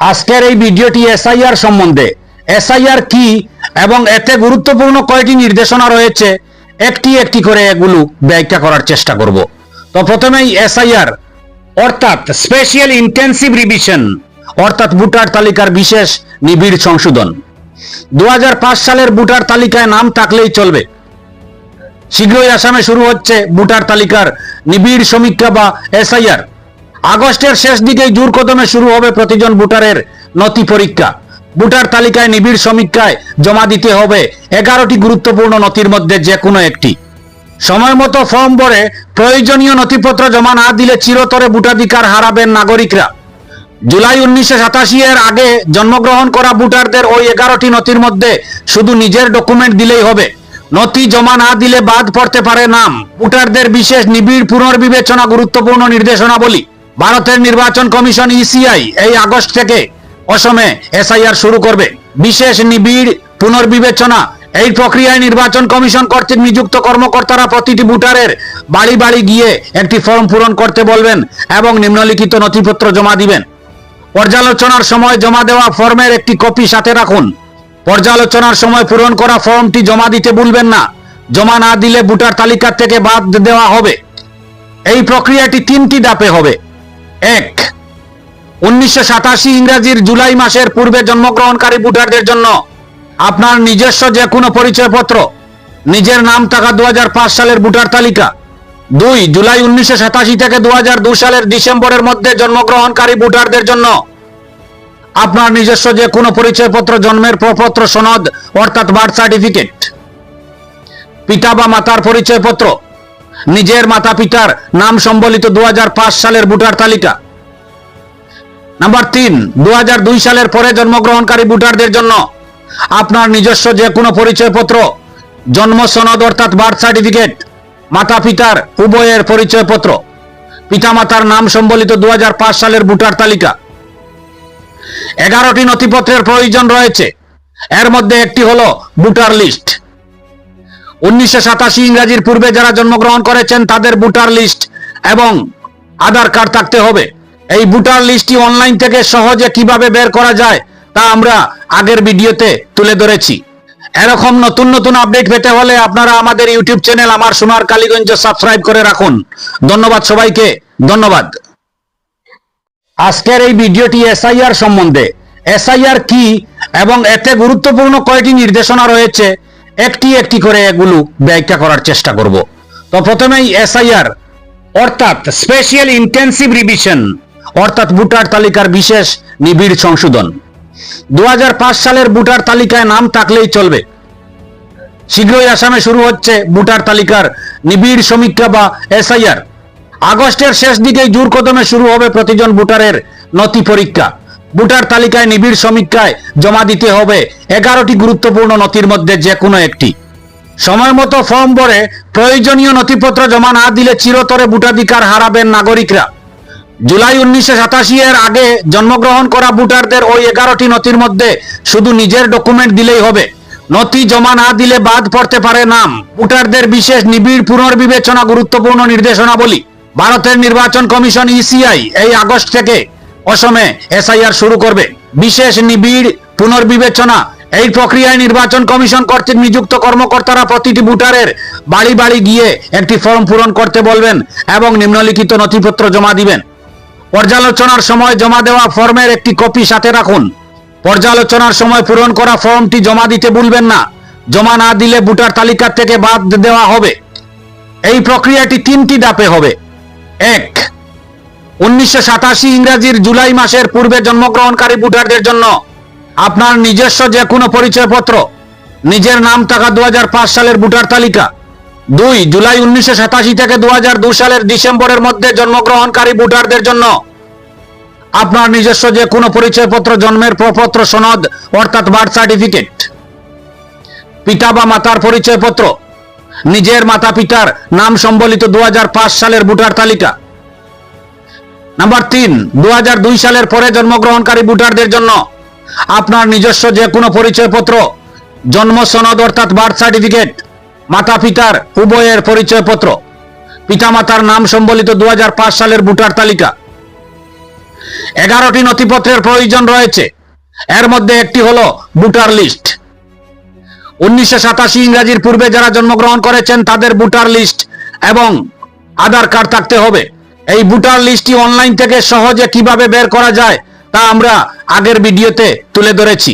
আজকের এই ভিডিওটি এসআইআর সম্বন্ধে। এসআইআর কি এবং এতে গুরুত্বপূর্ণ কয়টি নির্দেশনা রয়েছে, একটি একটি করে এগুলো ব্যাখ্যা করার চেষ্টা করব। তো প্রথমেই এসআইআর অর্থাৎ স্পেশাল ইন্টেন্সিভ রিভিশন অর্থাৎ ভোটার তালিকার বিশেষ নিবিড় সংশোধন। দু হাজার পাঁচ সালের ভোটার তালিকায় নাম থাকলেই চলবে। শীঘ্রই আসামে শুরু হচ্ছে ভোটার তালিকার নিবিড় সমীক্ষা বা এসআইআর আগস্টের শেষ দিকেই জোর কদমে শুরু হবে প্রতিজন ভোটারের নথি পরীক্ষা। ভোটার তালিকায় নিবিড় সমীক্ষায় জমা দিতে হবে এগারোটি গুরুত্বপূর্ণ নথির মধ্যে যে কোনো একটি। সময় মতো ফর্ম ভরে প্রয়োজনীয় নথিপত্র জমা না দিলে চিরতরে ভোটাধিকার হারাবেন নাগরিকরা। জুলাই উনিশশো সাতাশি এর আগে জন্মগ্রহণ করা ভোটারদের ওই এগারোটি নথির মধ্যে শুধু নিজের ডকুমেন্ট দিলেই হবে। নথি জমা না দিলে বাদ পড়তে পারে নাম। ভোটারদের বিশেষ নিবিড় পুনর্বিবেচনা গুরুত্বপূর্ণ নির্দেশনাবলী। ভারতের নির্বাচন কমিশন ইসিআই এই আগস্ট থেকে অসমে এসআইআর শুরু করবে। বিশেষ নিবিড় পুনর্বিবেচনা। এই প্রক্রিয়ায় নির্বাচন কমিশন কর্তৃক নিযুক্ত কর্মকর্তারা প্রতিটি ভোটারের বাড়ি বাড়ি গিয়ে একটি ফর্ম পূরণ করতে বলবেন এবং নিম্নলিখিত নথিপত্র জমা দিবেন। পর্যালোচনার সময় জমা দেওয়া ফর্মের একটি কপি সাথে রাখুন। পর্যালোচনার সময় পূরণ করা ফর্মটি জমা দিতে ভুলবেন না। জমা না দিলে ভোটার তালিকা থেকে বাদ দেওয়া হবে। এই প্রক্রিয়াটি তিনটি ধাপে হবে। এক। উনিশশো সাতাশি ইংরেজির জুলাই মাসের পূর্বে জন্মগ্রহণকারী ভোটারদের জন্য আপনার নিজস্ব যে কোনো পরিচয়পত্র, নিজের নাম থাকা দু হাজার পাঁচ সালের ভোটার তালিকা। দুই, জুলাই উনিশশো সাতাশি থেকে দু সালের ডিসেম্বরের মধ্যে জন্মগ্রহণকারী ভোটারদের জন্য আপনার নিজস্ব যে কোনো পরিচয়পত্র, জন্মের প্রপত্র, সনদ, অর্থাৎ বার্থ সার্টিফিকেট। পিতা বা মাতার পরিচয়পত্র নিজের মাতা পিতার নাম সম্বলিত দু হাজার পাঁচ সালের ভোটার তালিকা। নাম্বার তিন দু সালের পরে জন্মগ্রহণকারী ভোটারদের জন্য আপনার নিজস্ব যে কোনো পরিচয়পত্র, জন্ম সনদ অর্থাৎ বার্থ সার্টিফিকেট, মাতা পিতার উভয়ের পরিচয়পত্র, পিতামাতার নাম সম্বলিত দু হাজার পাঁচ সালের ভোটার তালিকা। এগারোটি নথিপত্রের প্রয়োজন রয়েছে। এর মধ্যে একটি হলো ভোটার লিস্ট। উনিশশো সাতাশি ইংরাজির পূর্বে যারা জন্মগ্রহণ করেছেন, তাদের ভোটার লিস্ট এবং আধার কার্ড থাকতে হবে। এই ভোটার লিস্টটি অনলাইন থেকে সহজে কীভাবে বের করা যায়, তা আমরা আগের ভিডিওতে তুলে ধরেছি। এরকম নতুন নতুন আপডেট পেতে হলে আপনারা আমাদের ইউটিউব চ্যানেল আমার সোনার কালীগঞ্জ সাবস্ক্রাইব করে রাখুন। ধন্যবাদ সবাইকে, ধন্যবাদ। আজকের এই ভিডিওটি এসআইআর সম্বন্ধে। এসআইআর কি এবং এতে গুরুত্বপূর্ণ কয়টি নির্দেশনা রয়েছে একটি একটি করে এগুলো ব্যাখ্যা করার চেষ্টা করব। তো প্রথমেই এসআইআর অর্থাৎ স্পেশাল ইন্টেন্সিভ রিভিশন অর্থাৎ ভোটার তালিকার বিশেষ নিবিড় সংশোধন। দু হাজার পাঁচ সালের ভোটার তালিকায় নাম থাকলেই চলবে। শীঘ্রই আসামে শুরু হচ্ছে ভোটার তালিকার নিবিড় সমীক্ষা বা এসআইআর আগস্টের শেষ দিকেই জোর কদমে শুরু হবে প্রতিজন ভোটারের নথি পরীক্ষা। ভোটার তালিকায় নিবিড় সমীক্ষায় জমা দিতে হবে এগারোটি গুরুত্বপূর্ণ নথির মধ্যে যে কোনো একটি। সময় মতো ফর্ম ভরে প্রয়োজনীয় নথিপত্র জমা না দিলে চিরতরে ভোটাধিকার হারাবেন নাগরিকরা। জুলাই উনিশশো সাতাশি এর আগে জন্মগ্রহণ করা ভোটারদের ওই এগারোটি নথির মধ্যে শুধু নিজের ডকুমেন্ট দিলেই হবে। নথি জমা না দিলে বাদ পড়তে পারে নাম। ভোটারদের বিশেষ নিবিড় পুনর্বিবেচনা গুরুত্বপূর্ণ নির্দেশনাবলী। ভারতের নির্বাচন কমিশন ইসিআই এই আগস্ট থেকে অসমে এসআইআর শুরু করবে। বিশেষ নিবিড় পুনর্বিবেচনা। এই প্রক্রিয়ায় নির্বাচন কমিশন কর্তৃক নিযুক্ত কর্মকর্তারা প্রতিটি ভোটারের বাড়ি বাড়ি গিয়ে একটি ফর্ম পূরণ করতে বলবেন এবং নিম্নলিখিত নথিপত্র জমা দিবেন। পর্যালোচনার সময় জমা দেওয়া ফর্মের একটি কপি সাথে রাখুন। পর্যালোচনার সময় পূরণ করা ফর্মটি জমা দিতে ভুলবেন না। জমা না দিলে ভোটার তালিকা থেকে বাদ দেওয়া হবে। এই প্রক্রিয়াটি তিনটি ধাপে হবে। এক উনিশশো সাতাশি ইংরেজির জুলাই মাসের পূর্বে জন্মগ্রহণকারী ভোটারদের জন্য আপনার নিজস্ব যে কোনো পরিচয়পত্র, নিজের নাম থাকা দু হাজার পাঁচ সালের ভোটার তালিকা। দুই জুলাই উনিশশো সাতাশি থেকে দু হাজার দুই সালের ডিসেম্বরের মধ্যে জন্মগ্রহণকারী ভোটারদের জন্য আপনার নিজস্ব যে কোনো পরিচয়পত্র, জন্মের প্রপত্র, সনদ, অর্থাৎ বার্থ সার্টিফিকেট। পিতা বা মাতার পরিচয়পত্র, নিজের মাতা পিতার নাম সম্বলিত দু হাজার পাঁচ সালের ভোটার তালিকা। নাম্বার তিন দু সালের পরে জন্মগ্রহণকারী ভোটারদের জন্য আপনার নিজস্ব যে কোনো পরিচয়পত্র, জন্ম সনদ অর্থাৎ বার্থ সার্টিফিকেট মাতা পিতার উভয়ের পরিচয়পত্র, পিতামাতার নাম সম্বলিত দু হাজার পাঁচ সালের ভোটার তালিকা। এগারোটি নথিপত্রের প্রয়োজন রয়েছে। এর মধ্যে একটি হলো ভোটার লিস্ট। উনিশশো সাতাশি ইংরাজির পূর্বে যারা জন্মগ্রহণ করেছেন তাদের ভোটার লিস্ট এবং আধার কার্ড থাকতে হবে। এই ভোটার লিস্টটি অনলাইন থেকে সহজে কীভাবে বের করা যায়, তা আমরা আগের ভিডিওতে তুলে ধরেছি।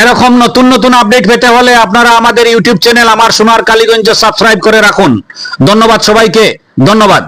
এরকম নতুন নতুন আপডেট পেতে হলে আপনারা আমাদের ইউটিউব চ্যানেল আমার সোনার কালীগঞ্জ সাবস্ক্রাইব করে রাখুন। ধন্যবাদ সবাইকে, ধন্যবাদ।